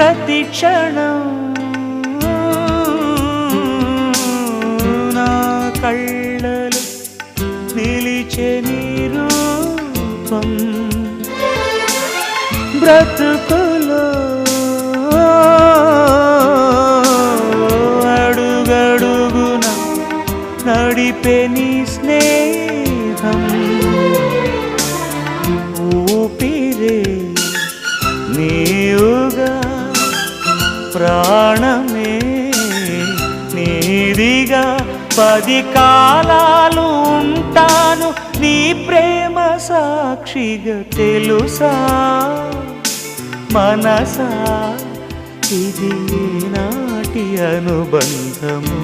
ప్రతి క్షణం నా కళ్ళలు నిలిచే నీ బ్రతుకులో అడుగడుగున నడిపే నీ స్నేహం. ఊపిరే నీవుగా ప్రాణమే నీదిగా పది కాలాలు ఉంటాను నీ ప్రేమ సాక్షిగా తెలుసా? మనసా ఇది నాటి అనుబంధము.